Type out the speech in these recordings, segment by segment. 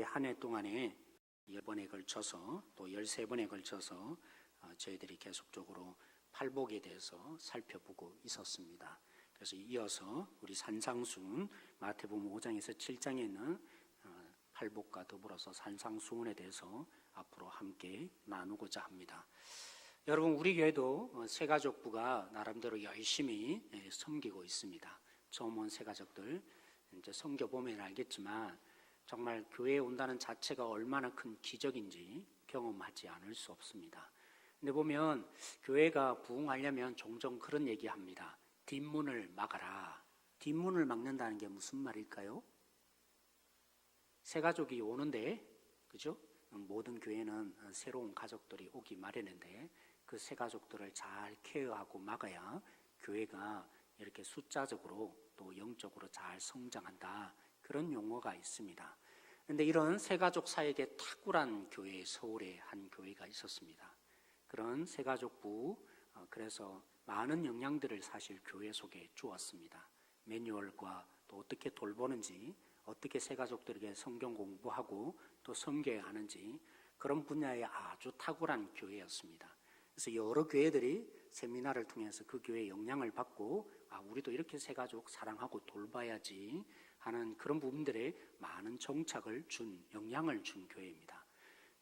올해 한해 동안에 10번에 걸쳐서 또 13번에 걸쳐서 어, 저희들이 계속적으로 팔복에 대해서 살펴보고 있었습니다. 그래서 이어서 우리 산상수훈 마태복음 5장에서 7장에 있는 어, 팔복과 더불어서 산상수훈에 대해서 앞으로 함께 나누고자 합니다. 여러분 우리 교회도 어, 새가족부가 나름대로 열심히 예, 섬기고 있습니다. 처음 온 새가족들 이제 섬겨 보면 알겠지만 정말 교회에 온다는 자체가 얼마나 큰 기적인지 경험하지 않을 수 없습니다. 근데 보면 교회가 부흥하려면 종종 그런 얘기합니다. 뒷문을 막아라. 뒷문을 막는다는 게 무슨 말일까요? 새 가족이 오는데, 그죠? 모든 교회는 새로운 가족들이 오기 마련인데 그 새 가족들을 잘 케어하고 막아야 교회가 이렇게 숫자적으로 또 영적으로 잘 성장한다. 그런 용어가 있습니다. 그런데 이런 새 가족 사역에 탁월한 교회 서울에 한 교회가 있었습니다. 그런 새 가족부 어, 그래서 많은 영향들을 사실 교회 속에 주었습니다. 매뉴얼과 또 어떻게 돌보는지 어떻게 새 가족들에게 성경 공부하고 또 섬겨야 하는지 그런 분야에 아주 탁월한 교회였습니다. 그래서 여러 교회들이 세미나를 통해서 그 교회의 영향을 받고 아 우리도 이렇게 새 가족 사랑하고 돌봐야지 하는 그런 부분들에 많은 정착을 준 영향을 준 교회입니다.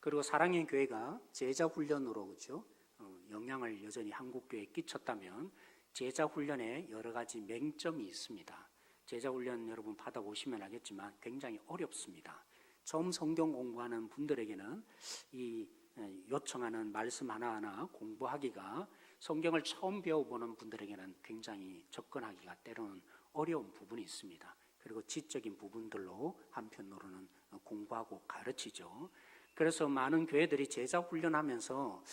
그리고 사랑의 교회가 제자 훈련으로 그죠 어, 영향을 여전히 한국 교회에 끼쳤다면 제자 훈련에 여러 가지 맹점이 있습니다. 제자 훈련 여러분 받아보시면 알겠지만 굉장히 어렵습니다. 처음 성경 공부하는 분들에게는 이 에, 요청하는 말씀 하나하나 공부하기가 성경을 처음 배워보는 분들에게는 굉장히 접근하기가 때로는 어려운 부분이 있습니다. 그리고 지적인 부분들로 한편으로는 공부하고 가르치죠. 그래서 많은 교회들이 제자 훈련하면서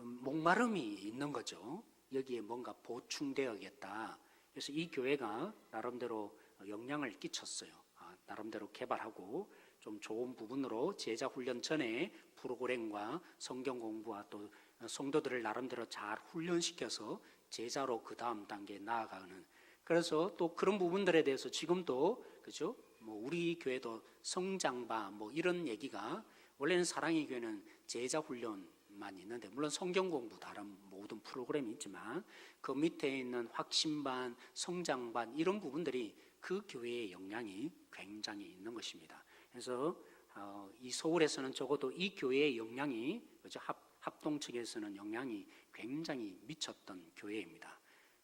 음, 목마름이 있는 거죠. 여기에 뭔가 보충되어야겠다. 그래서 이 교회가 나름대로 영향을 끼쳤어요. 아, 나름대로 개발하고 좀 좋은 부분으로 제자 훈련 전에 프로그램과 성경 공부와 또 성도들을 나름대로 잘 훈련시켜서 제자로 그 다음 단계에 나아가는 그래서 또 그런 부분들에 대해서 지금도 그죠? 뭐 우리 교회도 성장바 뭐 이런 얘기가 원래는 사랑의 교회는 제자 훈련만 있는데 물론 성경 공부 다른 모든 프로그램이 있지만 그 밑에 있는 확신반, 성장반 이런 부분들이 그 교회의 영향이 굉장히 있는 것입니다. 그래서 어, 이 서울에서는 적어도 이 교회의 영향이 그죠? 합, 합동 측에서는 영향이 굉장히 미쳤던 교회입니다.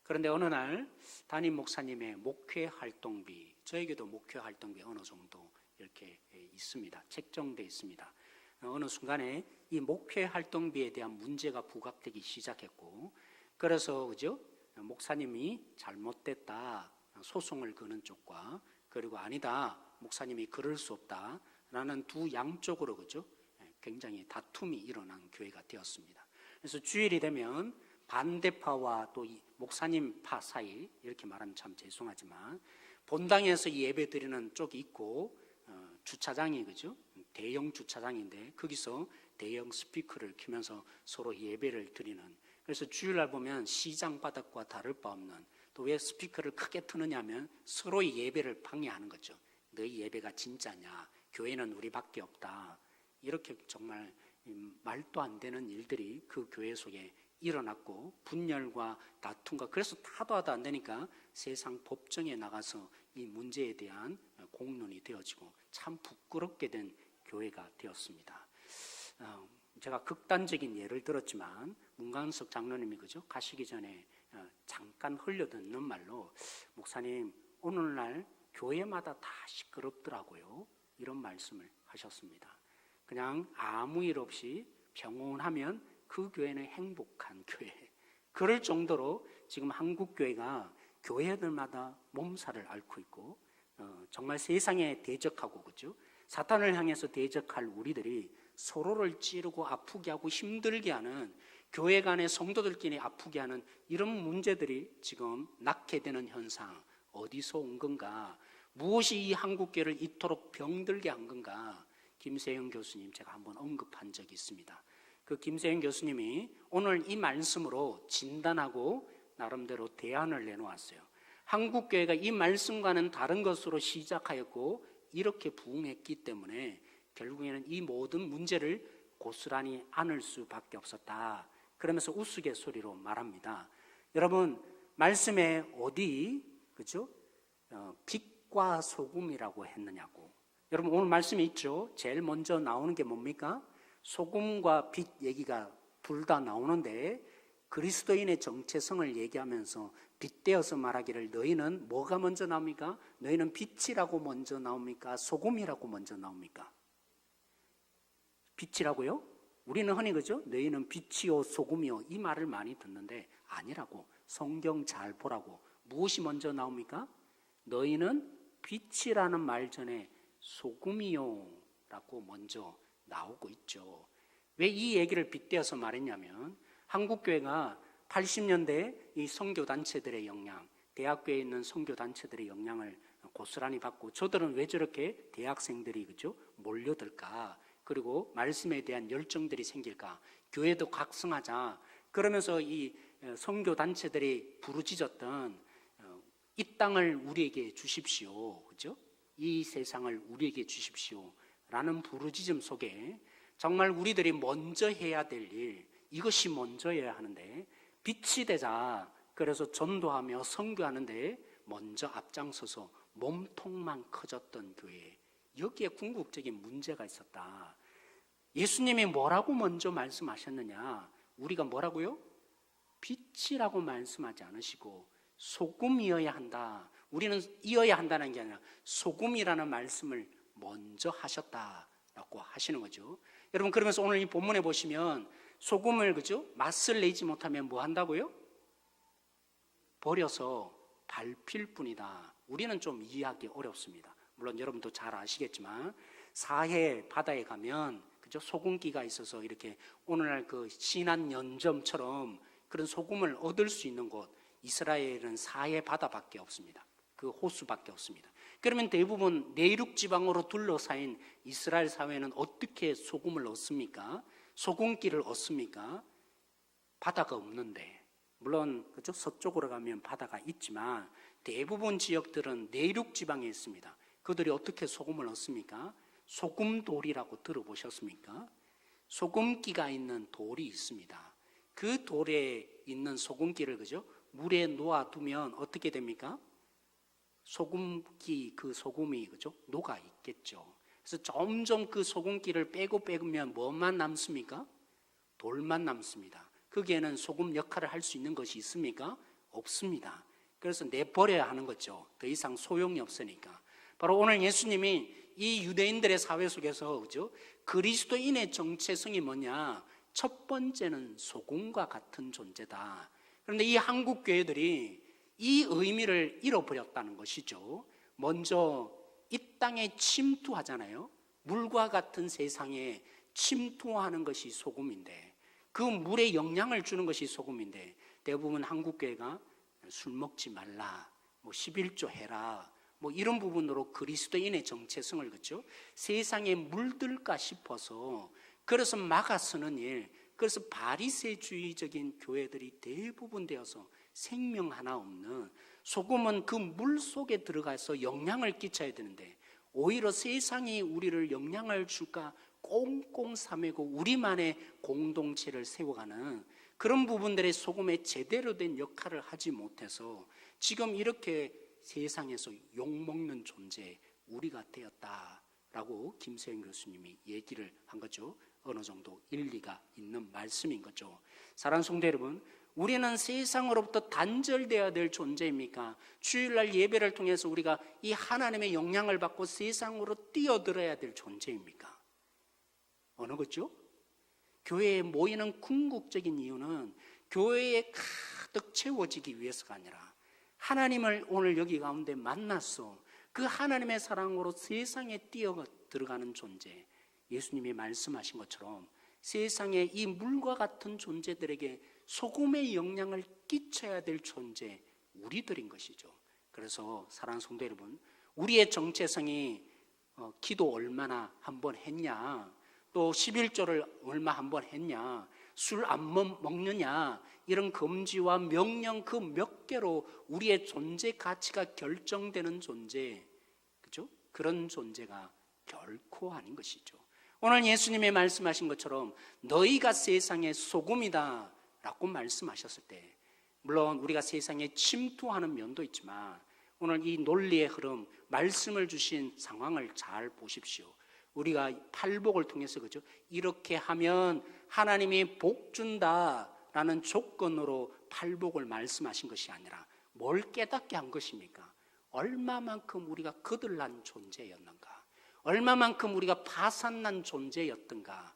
그런데 어느 날 담임 목사님의 목회 활동비, 저에게도 목회 활동비 어느 정도 이렇게 있습니다. 책정돼 있습니다. 어느 순간에 이 목회 활동비에 대한 문제가 부각되기 시작했고, 그래서 그죠? 목사님이 잘못됐다 소송을 거는 쪽과 그리고 아니다 목사님이 그럴 수 없다라는 두 양쪽으로 그죠? 굉장히 다툼이 일어난 교회가 되었습니다. 그래서 주일이 되면 반대파와 또 목사님 파 사이 이렇게 말하면 참 죄송하지만 본당에서 예배 드리는 쪽이 있고 어, 주차장이 그죠 대형 주차장인데 거기서 대형 스피커를 켜면서 서로 예배를 드리는 그래서 주일날 보면 시장 바닥과 다를 바 없는 또 왜 스피커를 크게 트느냐면 서로의 예배를 방해하는 거죠. 너희 예배가 진짜냐? 교회는 우리밖에 없다. 이렇게 정말 말도 안 되는 일들이 그 교회 속에 일어났고 분열과 다툼과 그래서 타도 하도 안 되니까 세상 법정에 나가서 이 문제에 대한 공론이 되어지고 참 부끄럽게 된 교회가 되었습니다. 어, 제가 극단적인 예를 들었지만 문광석 장로님이 그죠 가시기 전에 어, 잠깐 흘려듣는 말로 목사님 오늘날 교회마다 다 시끄럽더라고요 이런 말씀을 하셨습니다. 그냥 아무 일 없이 병원하면 그 교회는 행복한 교회. 그럴 정도로 지금 한국 교회가 교회들마다 몸살을 앓고 있고 어, 정말 세상에 대적하고 그죠? 사탄을 향해서 대적할 우리들이 서로를 찌르고 아프게 하고 힘들게 하는 교회 간의 성도들끼리 아프게 하는 이런 문제들이 지금 낳게 되는 현상 어디서 온 건가? 무엇이 이 한국교회를 이토록 병들게 한 건가? 김세영 교수님 제가 한번 언급한 적이 있습니다. 그 김세영 교수님이 오늘 이 말씀으로 진단하고 나름대로 대안을 내놓았어요. 한국 교회가 이 말씀과는 다른 것으로 시작하였고 이렇게 부흥했기 때문에 결국에는 이 모든 문제를 고스란히 안을 수밖에 없었다. 그러면서 우스갯소리로 말합니다. 여러분 말씀에 어디 그죠? 어, 빛과 소금이라고 했느냐고. 여러분 오늘 말씀에 있죠. 제일 먼저 나오는 게 뭡니까? 소금과 빛 얘기가 둘 다 나오는데 그리스도인의 정체성을 얘기하면서 빛되어서 말하기를 너희는 뭐가 먼저 나옵니까? 너희는 빛이라고 먼저 나옵니까? 소금이라고 먼저 나옵니까? 빛이라고요? 우리는 흔히 그죠? 너희는 빛이요 소금이요 이 말을 많이 듣는데 아니라고 성경 잘 보라고 무엇이 먼저 나옵니까? 너희는 빛이라는 말 전에 소금이요 라고 먼저 나오고 있죠. 왜 이 얘기를 빗대어서 말했냐면 한국 교회가 80년대 이 선교 단체들의 영향, 대학교에 있는 선교 단체들의 영향을 고스란히 받고 저들은 왜 저렇게 대학생들이 그죠 몰려들까? 그리고 말씀에 대한 열정들이 생길까? 교회도 각성하자. 그러면서 이 선교 단체들이 부르짖었던 어, 이 땅을 우리에게 주십시오. 그죠? 이 세상을 우리에게 주십시오. 라는 부르짖음 속에 정말 우리들이 먼저 해야 될 일, 이것이 먼저여야 하는데 빛이 되자. 그래서 전도하며 선교하는데 먼저 앞장서서 몸통만 커졌던 교회. 여기에 궁극적인 문제가 있었다. 예수님이 뭐라고 먼저 말씀하셨느냐? 우리가 뭐라고요? 빛이라고 말씀하지 않으시고 소금이어야 한다. 우리는 이어야 한다는 게 아니라 소금이라는 말씀을 먼저 하셨다라고 하시는 거죠. 여러분 그러면서 오늘 이 본문에 보시면 소금을 그죠? 맛을 내지 못하면 뭐 한다고요? 버려서 밟힐 뿐이다. 우리는 좀 이해하기 어렵습니다. 물론 여러분도 잘 아시겠지만 사해 바다에 가면 그죠? 소금기가 있어서 이렇게 오늘날 그 신안 연점처럼 그런 소금을 얻을 수 있는 곳 이스라엘은 사해 바다밖에 없습니다. 그 호수밖에 없습니다. 그러면 대부분 내륙 지방으로 둘러싸인 이스라엘 사회는 어떻게 소금을 얻습니까? 소금기를 얻습니까? 바다가 없는데 물론 그죠 서쪽으로 가면 바다가 있지만 대부분 지역들은 내륙 지방에 있습니다. 그들이 어떻게 소금을 얻습니까? 소금 돌이라고 들어보셨습니까? 소금기가 있는 돌이 있습니다. 그 돌에 있는 소금기를 그죠 물에 놓아두면 어떻게 됩니까? 소금기 그 소금이 그죠 녹아 있겠죠. 그래서 점점 그 소금기를 빼고 빼면 뭐만 남습니까? 돌만 남습니다. 거기에는 소금 역할을 할 수 있는 것이 있습니까? 없습니다. 그래서 내버려야 하는 거죠. 더 이상 소용이 없으니까. 바로 오늘 예수님이 이 유대인들의 사회 속에서 그죠? 그리스도인의 정체성이 뭐냐? 첫 번째는 소금과 같은 존재다. 그런데 이 한국 교회들이 이 의미를 잃어버렸다는 것이죠. 먼저 이 땅에 침투하잖아요. 물과 같은 세상에 침투하는 것이 소금인데 그 물에 영향을 주는 것이 소금인데 대부분 한국 교회가 술 먹지 말라, 뭐 11조 해라, 뭐 이런 부분으로 그리스도인의 정체성을 그죠 세상에 물들까 싶어서 그래서 막아서는 일, 그래서 바리새주의적인 교회들이 대부분 되어서 생명 하나 없는 소금은 그 물 속에 들어가서 영향을 끼쳐야 되는데 오히려 세상이 우리를 영향을 줄까 꽁꽁 싸매고 우리만의 공동체를 세워가는 그런 부분들의 소금에 제대로 된 역할을 하지 못해서 지금 이렇게 세상에서 욕먹는 존재 우리가 되었다라고 김세영 교수님이 얘기를 한 거죠. 어느 정도 일리가 있는 말씀인 거죠. 사랑 성도 여러분, 우리는 세상으로부터 단절되어야 될 존재입니까? 주일날 예배를 통해서 우리가 이 하나님의 영향을 받고 세상으로 뛰어들어야 될 존재입니까? 어느 거죠? 교회에 모이는 궁극적인 이유는 교회에 가득 채워지기 위해서가 아니라 하나님을 오늘 여기 가운데 만났어. 그 하나님의 사랑으로 세상에 뛰어 들어가는 존재. 예수님이 말씀하신 것처럼 세상에 이 물과 같은 존재들에게 소금의 영향을 끼쳐야 될 존재 우리들인 것이죠. 그래서 사랑하는 성도 여러분, 우리의 정체성이 어, 기도 얼마나 한 번 했냐, 또 11조를 얼마 한 번 했냐, 술 안 먹느냐, 이런 금지와 명령 그 몇 개로 우리의 존재 가치가 결정되는 존재, 그죠? 그런 존재가 결코 아닌 것이죠. 오늘 예수님의 말씀하신 것처럼 너희가 세상의 소금이다 라고 말씀하셨을 때 물론 우리가 세상에 침투하는 면도 있지만 오늘 이 논리의 흐름 말씀을 주신 상황을 잘 보십시오. 우리가 팔복을 통해서 그죠? 이렇게 하면 하나님이 복 준다라는 조건으로 팔복을 말씀하신 것이 아니라 뭘 깨닫게 한 것입니까? 얼마만큼 우리가 거들난 존재였는가? 얼마만큼 우리가 파산난 존재였던가?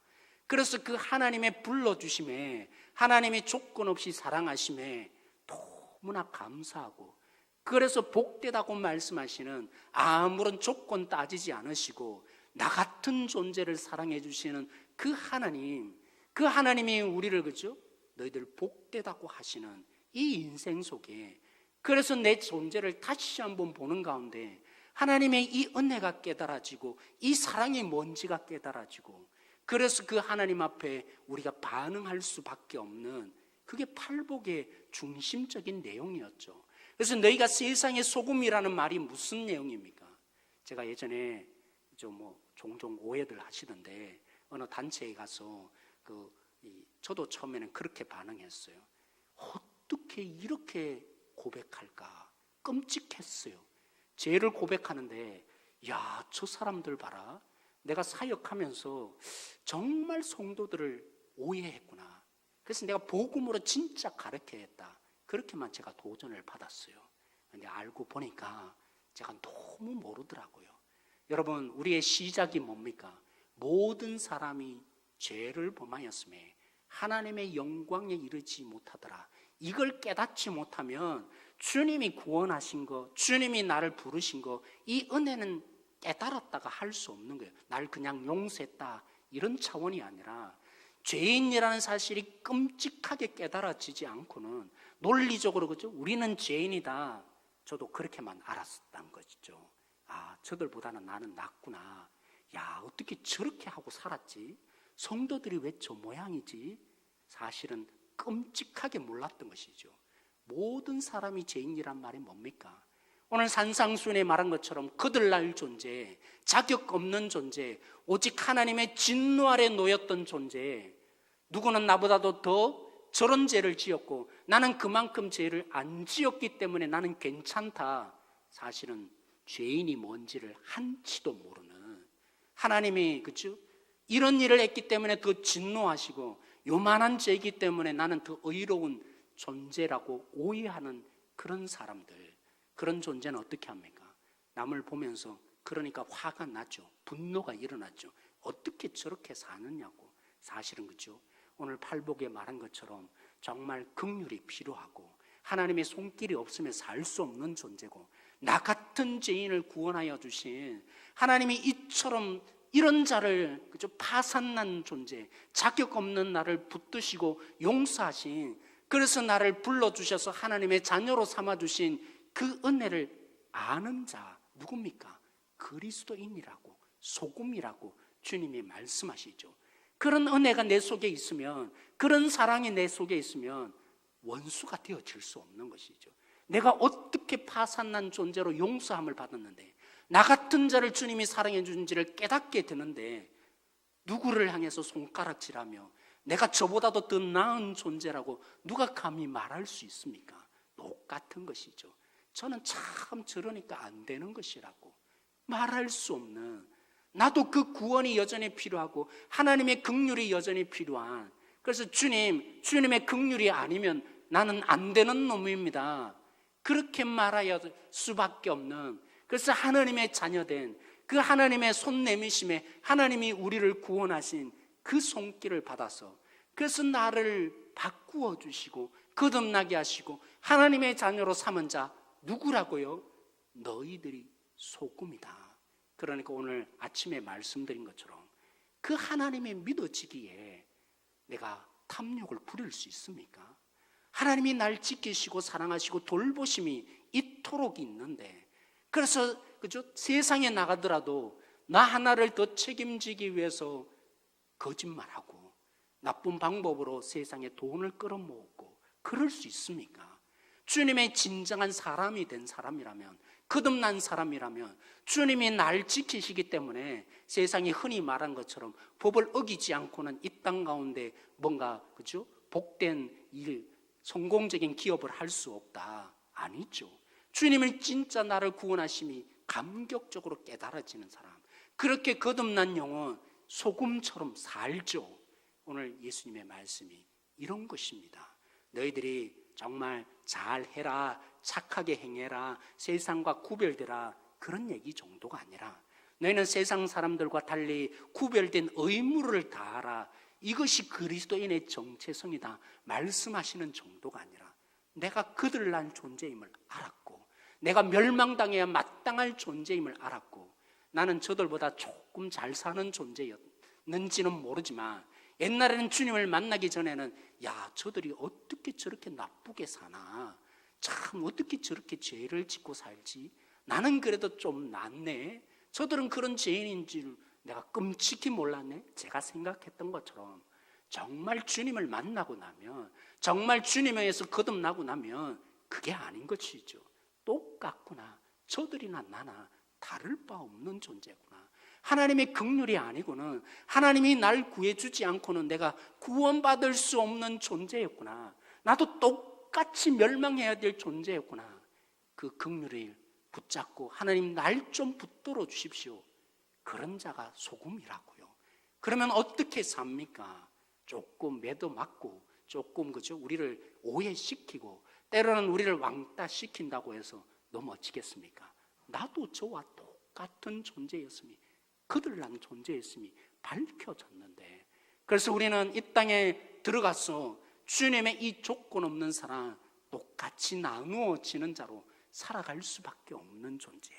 그래서 그 하나님의 불러주심에 하나님의 조건 없이 사랑하심에 너무나 감사하고 그래서 복되다고 말씀하시는 아무런 조건 따지지 않으시고 나 같은 존재를 사랑해 주시는 그 하나님, 그 하나님이 우리를 그죠? 너희들 복되다고 하시는 이 인생 속에 그래서 내 존재를 다시 한번 보는 가운데 하나님의 이 은혜가 깨달아지고 이 사랑이 뭔지가 깨달아지고 그래서 그 하나님 앞에 우리가 반응할 수밖에 없는 그게 팔복의 중심적인 내용이었죠. 그래서 너희가 세상의 소금이라는 말이 무슨 내용입니까? 제가 예전에 좀뭐 종종 오해들 하시던데 어느 단체에 가서 그 저도 처음에는 그렇게 반응했어요. 어떻게 이렇게 고백할까? 끔찍했어요. 죄를 고백하는데 야, 저 사람들 봐라. 내가 사역하면서 정말 성도들을 오해했구나. 그래서 내가 복음으로 진짜 가르쳐야 했다. 그렇게만 제가 도전을 받았어요. 근데 알고 보니까 제가 너무 모르더라고요. 여러분, 우리의 시작이 뭡니까? 모든 사람이 죄를 범하였음에 하나님의 영광에 이르지 못하더라. 이걸 깨닫지 못하면 주님이 구원하신 거, 주님이 나를 부르신 거, 이 은혜는 깨달았다가 할 수 없는 거예요. 날 그냥 용서했다. 이런 차원이 아니라 죄인이라는 사실이 끔찍하게 깨달아지지 않고는 논리적으로 그죠? 우리는 죄인이다. 저도 그렇게만 알았었던 것이죠. 아, 저들보다는 나는 낫구나. 야, 어떻게 저렇게 하고 살았지? 성도들이 왜 저 모양이지? 사실은 끔찍하게 몰랐던 것이죠. 모든 사람이 죄인이란 말이 뭡니까? 오늘 산상순에 말한 것처럼 그들 날 존재, 자격 없는 존재, 오직 하나님의 진노 아래 놓였던 존재, 누구는 나보다도 더 저런 죄를 지었고 나는 그만큼 죄를 안 지었기 때문에 나는 괜찮다. 사실은 죄인이 뭔지를 한치도 모르는 하나님이 그죠? 이런 일을 했기 때문에 더 진노하시고 요만한 죄이기 때문에 나는 더 의로운 존재라고 오해하는 그런 사람들, 그런 존재는 어떻게 합니까? 남을 보면서 그러니까 화가 나죠. 분노가 일어났죠. 어떻게 저렇게 사느냐고. 사실은 그죠. 오늘 팔복에 말한 것처럼 정말 극률이 필요하고 하나님의 손길이 없으면 살 수 없는 존재고 나 같은 죄인을 구원하여 주신 하나님이 이처럼 이런 자를 그죠 파산난 존재, 자격 없는 나를 붙드시고 용서하신 그래서 나를 불러 주셔서 하나님의 자녀로 삼아 주신 그 은혜를 아는 자 누굽니까? 그리스도인이라고 소금이라고 주님이 말씀하시죠. 그런 은혜가 내 속에 있으면 그런 사랑이 내 속에 있으면 원수가 되어질 수 없는 것이죠. 내가 어떻게 파산난 존재로 용서함을 받았는데 나 같은 자를 주님이 사랑해 주는지를 깨닫게 되는데 누구를 향해서 손가락질하며 내가 저보다도 더 나은 존재라고 누가 감히 말할 수 있습니까? 똑같은 것이죠. 저는 참 저러니까 안 되는 것이라고 말할 수 없는 나도 그 구원이 여전히 필요하고 하나님의 긍휼이 여전히 필요한 그래서 주님, 주님의 긍휼이 아니면 나는 안 되는 놈입니다. 그렇게 말하여 수밖에 없는 그래서 하나님의 자녀된 그 하나님의 손 내미심에 하나님이 우리를 구원하신 그 손길을 받아서 그래서 나를 바꾸어 주시고 거듭나게 하시고 하나님의 자녀로 삼은 자 누구라고요? 너희들이 소금이다. 그러니까 오늘 아침에 말씀드린 것처럼 그 하나님의 믿어지기에 내가 탐욕을 부릴 수 있습니까? 하나님이 날 지키시고 사랑하시고 돌보심이 이토록 있는데 그래서 그죠? 세상에 나가더라도 나 하나를 더 책임지기 위해서 거짓말하고 나쁜 방법으로 세상에 돈을 끌어모으고 그럴 수 있습니까? 주님의 진정한 사람이 된 사람이라면 거듭난 사람이라면 주님이 날 지키시기 때문에 세상이 흔히 말한 것처럼 법을 어기지 않고는 이 땅 가운데 뭔가 그죠? 복된 일, 성공적인 기업을 할 수 없다. 아니죠. 주님을 진짜 나를 구원하심이 감격적으로 깨달아지는 사람. 그렇게 거듭난 영혼 소금처럼 살죠. 오늘 예수님의 말씀이 이런 것입니다. 너희들이 정말 잘 해라, 착하게 행해라, 세상과 구별되라 그런 얘기 정도가 아니라 너희는 세상 사람들과 달리 구별된 의무를 다하라. 이것이 그리스도인의 정체성이다. 말씀하시는 정도가 아니라 내가 그들 난 존재임을 알았고 내가 멸망당해야 마땅할 존재임을 알았고 나는 저들보다 조금 잘 사는 존재였는지는 모르지만 옛날에는 주님을 만나기 전에는 야 저들이 어떻게 저렇게 나쁘게 사나? 참 어떻게 저렇게 죄를 짓고 살지? 나는 그래도 좀 낫네. 저들은 그런 죄인인 줄 내가 끔찍히 몰랐네. 제가 생각했던 것처럼 정말 주님을 만나고 나면 정말 주님에 의해서 거듭나고 나면 그게 아닌 것이죠. 똑같구나. 저들이나 나나 다를 바 없는 존재구나 하나님의 긍휼이 아니고는 하나님이 날 구해주지 않고는 내가 구원받을 수 없는 존재였구나. 나도 똑같이 멸망해야 될 존재였구나. 그 긍휼을 붙잡고 하나님 날 좀 붙들어 주십시오. 그런 자가 소금이라고요. 그러면 어떻게 삽니까? 조금 매도 맞고 조금 그죠? 우리를 오해시키고 때로는 우리를 왕따 시킨다고 해서 넘어지겠습니까? 나도 저와 똑같은 존재였으니 그들 난 존재였음이 밝혀졌는데 그래서 우리는 이 땅에 들어가서 주님의 이 조건 없는 사랑 똑같이 나누어지는 자로 살아갈 수밖에 없는 존재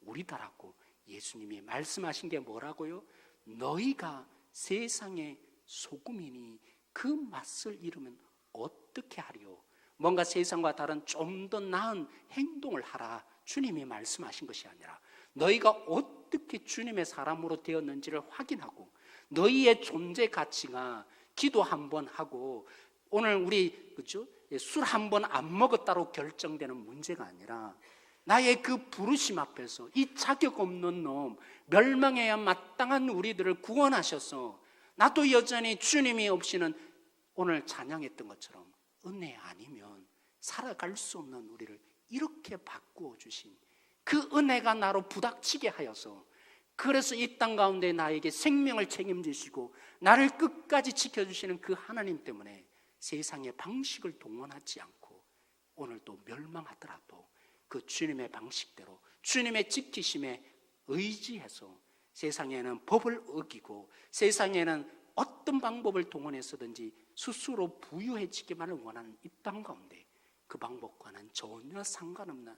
우리다라고 예수님이 말씀하신 게 뭐라고요? 너희가 세상의 소금이니 그 맛을 잃으면 어떻게 하리요? 뭔가 세상과 다른 좀 더 나은 행동을 하라 주님이 말씀하신 것이 아니라 너희가 어 떻게 주님의 사람으로 되었는지를 확인하고 너희의 존재 가치가 기도 한 번 하고 오늘 우리 그죠? 술 한 번 안 먹었다로 결정되는 문제가 아니라 나의 그 부르심 앞에서 이 자격 없는 놈 멸망해야 마땅한 우리들을 구원하셔서 나도 여전히 주님이 없이는 오늘 찬양했던 것처럼 은혜 아니면 살아갈 수 없는 우리를 이렇게 바꾸어 주신 그 은혜가 나로 부닥치게 하여서 그래서 이 땅 가운데 나에게 생명을 책임지시고 나를 끝까지 지켜주시는 그 하나님 때문에 세상의 방식을 동원하지 않고 오늘 또 멸망하더라도 그 주님의 방식대로 주님의 지키심에 의지해서 세상에는 법을 어기고 세상에는 어떤 방법을 동원해서든지 스스로 부유해지기만을 원하는 이 땅 가운데 그 방법과는 전혀 상관없는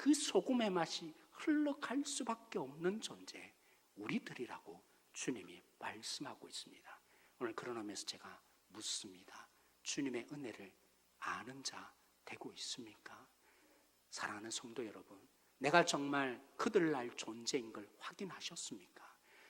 그 소금의 맛이 흘러갈 수밖에 없는 존재 우리들이라고 주님이 말씀하고 있습니다. 오늘 그런 의미에서 제가 묻습니다. 주님의 은혜를 아는 자 되고 있습니까? 사랑하는 성도 여러분, 내가 정말 그들 날 존재인 걸 확인하셨습니까?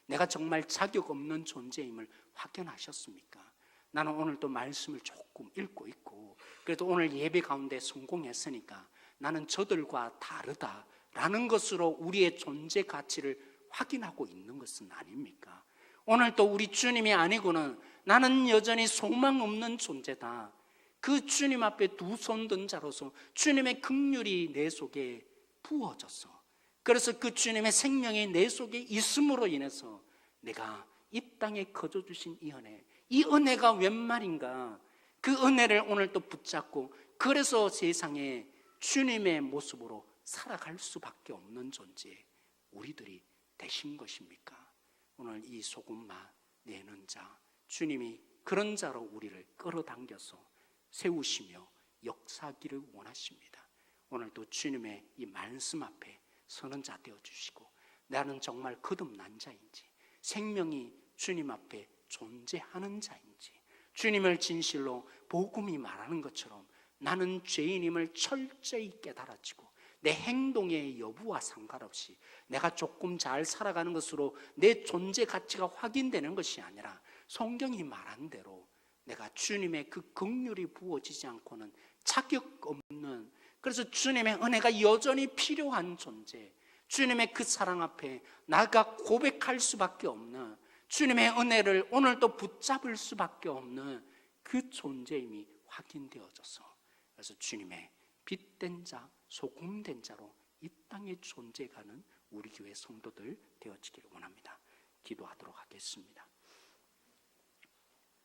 내가 정말 자격 없는 존재임을 확인하셨습니까? 나는 오늘 또 말씀을 조금 읽고 있고, 그래도 오늘 예배 가운데 성공했으니까 나는 저들과 다르다라는 것으로 우리의 존재 가치를 확인하고 있는 것은 아닙니까? 오늘 또 우리 주님이 아니고는 나는 여전히 소망 없는 존재다. 그 주님 앞에 두 손 든 자로서 주님의 극률이 내 속에 부어졌어. 그래서 그 주님의 생명이 내 속에 있음으로 인해서 내가 이 땅에 거저 주신 이 은혜, 이 은혜가 웬 말인가? 그 은혜를 오늘 또 붙잡고 그래서 세상에 주님의 모습으로 살아갈 수밖에 없는 존재 우리들이 되신 것입니까? 오늘 이 소금맛 내는 자 주님이 그런 자로 우리를 끌어당겨서 세우시며 역사기를 원하십니다. 오늘도 주님의 이 말씀 앞에 서는 자 되어 주시고 나는 정말 거듭난 자인지 생명이 주님 앞에 존재하는 자인지 주님을 진실로 복음이 말하는 것처럼 나는 죄인임을 철저히 깨달아지고 내 행동의 여부와 상관없이 내가 조금 잘 살아가는 것으로 내 존재 가치가 확인되는 것이 아니라 성경이 말한 대로 내가 주님의 그 긍휼이 부어지지 않고는 자격 없는 그래서 주님의 은혜가 여전히 필요한 존재, 주님의 그 사랑 앞에 나가 고백할 수밖에 없는 주님의 은혜를 오늘도 붙잡을 수밖에 없는 그 존재임이 확인되어져서 그래서 주님의 빛된 자, 소금된 자로 이 땅에 존재하는 우리 교회 성도들 되어지기를 원합니다. 기도하도록 하겠습니다.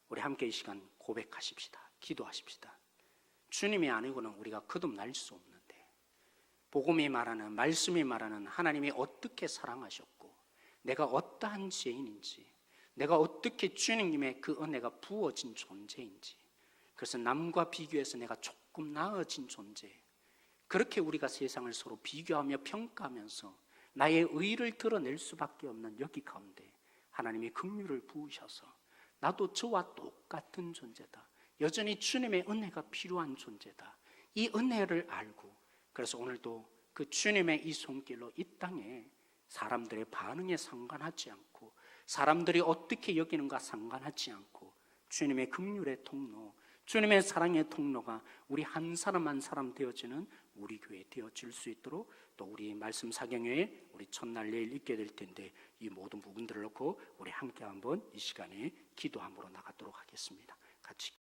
우리 함께 이 시간 고백하십시다. 기도하십시다. 주님이 아니고는 우리가 거듭날 수 없는데 복음이 말하는 말씀이 말하는 하나님이 어떻게 사랑하셨고 내가 어떠한 죄인인지 내가 어떻게 주님님의 그 은혜가 부어진 존재인지 그래서 남과 비교해서 내가 조금 나아진 존재 그렇게 우리가 세상을 서로 비교하며 평가하면서 나의 의를 드러낼 수밖에 없는 여기 가운데 하나님이 긍휼을 부으셔서 나도 저와 똑같은 존재다. 여전히 주님의 은혜가 필요한 존재다. 이 은혜를 알고 그래서 오늘도 그 주님의 이 손길로 이 땅에 사람들의 반응에 상관하지 않고 사람들이 어떻게 여기는가 상관하지 않고 주님의 긍휼의 통로, 주님의 사랑의 통로가 우리 한 사람 한 사람 되어지는 우리 교회 되어질 수 있도록 또 우리 말씀 사경회에 우리 첫날 내일 있게 될 텐데 이 모든 부분들을 놓고 우리 함께 한번 이 시간에 기도함으로 나가도록 하겠습니다. 같이